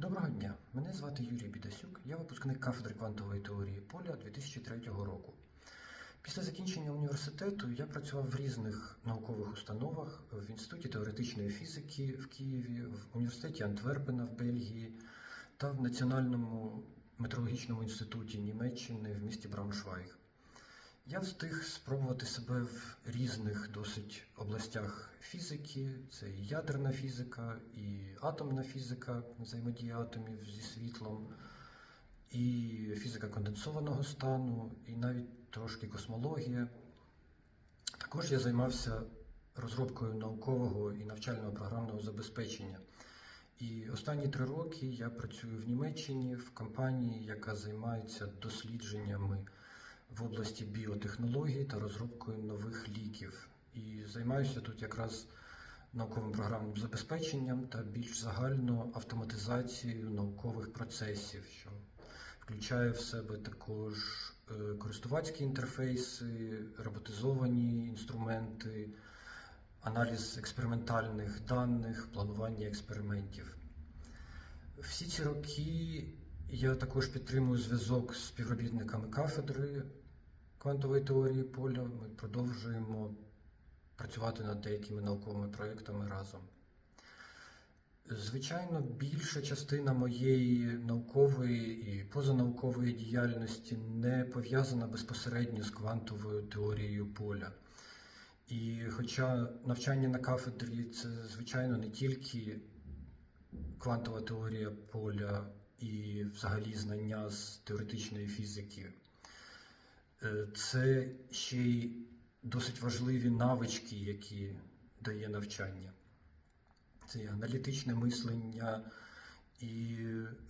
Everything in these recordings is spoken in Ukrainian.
Доброго дня, мене звати Юрій Бідасюк, я випускник кафедри квантової теорії поля 2003 року. Після закінчення університету я працював в різних наукових установах в Інституті теоретичної фізики в Києві, в університеті Антверпена в Бельгії та в Національному метеорологічному інституті Німеччини в місті Брауншвайг. Я встиг спробувати себе в різних досить областях фізики. Це і ядерна фізика, і атомна фізика, взаємодія атомів зі світлом, і фізика конденсованого стану, і навіть трошки космологія. Також я займався розробкою наукового і навчального програмного забезпечення. І останні три роки я працюю в Німеччині в компанії, яка займається дослідженнями в області біотехнологій та розробкою нових ліків. І займаюся тут якраз науковим програмним забезпеченням та більш загально автоматизацією наукових процесів, що включає в себе також е, користувацькі інтерфейси, роботизовані інструменти, аналіз експериментальних даних, планування експериментів. Всі ці роки я також підтримую зв'язок з співробітниками кафедри квантової теорії поля. Ми продовжуємо працювати над деякими науковими проєктами разом. Звичайно, більша частина моєї наукової і позанаукової діяльності не пов'язана безпосередньо з квантовою теорією поля. І хоча навчання на кафедрі це, звичайно, не тільки квантова теорія поля і взагалі знання з теоретичної фізики, це ще й досить важливі навички, які дає навчання. Це і аналітичне мислення, і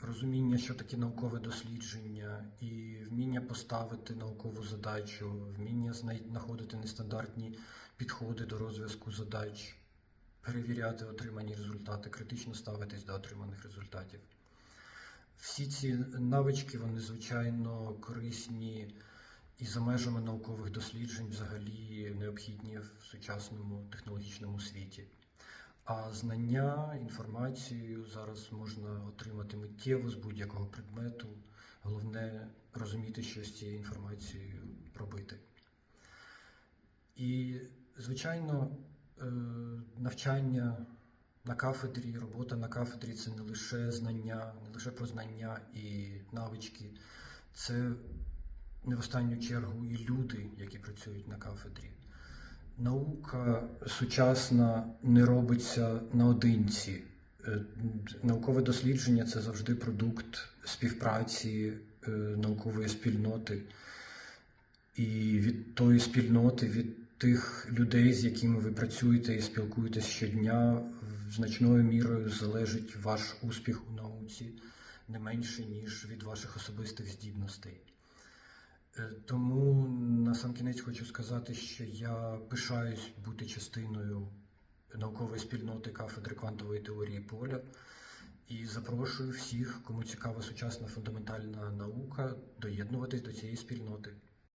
розуміння, що таке наукове дослідження, і вміння поставити наукову задачу, вміння знаходити нестандартні підходи до розв'язку задач, перевіряти отримані результати, критично ставитись до отриманих результатів. Всі ці навички, вони звичайно корисні і за межами наукових досліджень, взагалі необхідні в сучасному технологічному світі. А знання, інформацію зараз можна отримати миттєво з будь-якого предмету. Головне розуміти, що з цією інформацією робити. І, звичайно, е, навчання на кафедрі, робота на кафедрі це не лише знання, не лише про знання і навички, це не в останню чергу і люди, які працюють на кафедрі. Наука сучасна не робиться наодинці. Е, Наукове дослідження це завжди продукт співпраці е, наукової спільноти. І від тої спільноти, від тих людей, з якими ви працюєте і спілкуєтесь щодня, значною мірою залежить ваш успіх у науці не менше, ніж від ваших особистих здібностей. Е, Тому на сам кінець хочу сказати, що я пишаюсь бути частиною наукової спільноти кафедри квантової теорії поля і запрошую всіх, кому цікава сучасна фундаментальна наука, доєднуватись до цієї спільноти.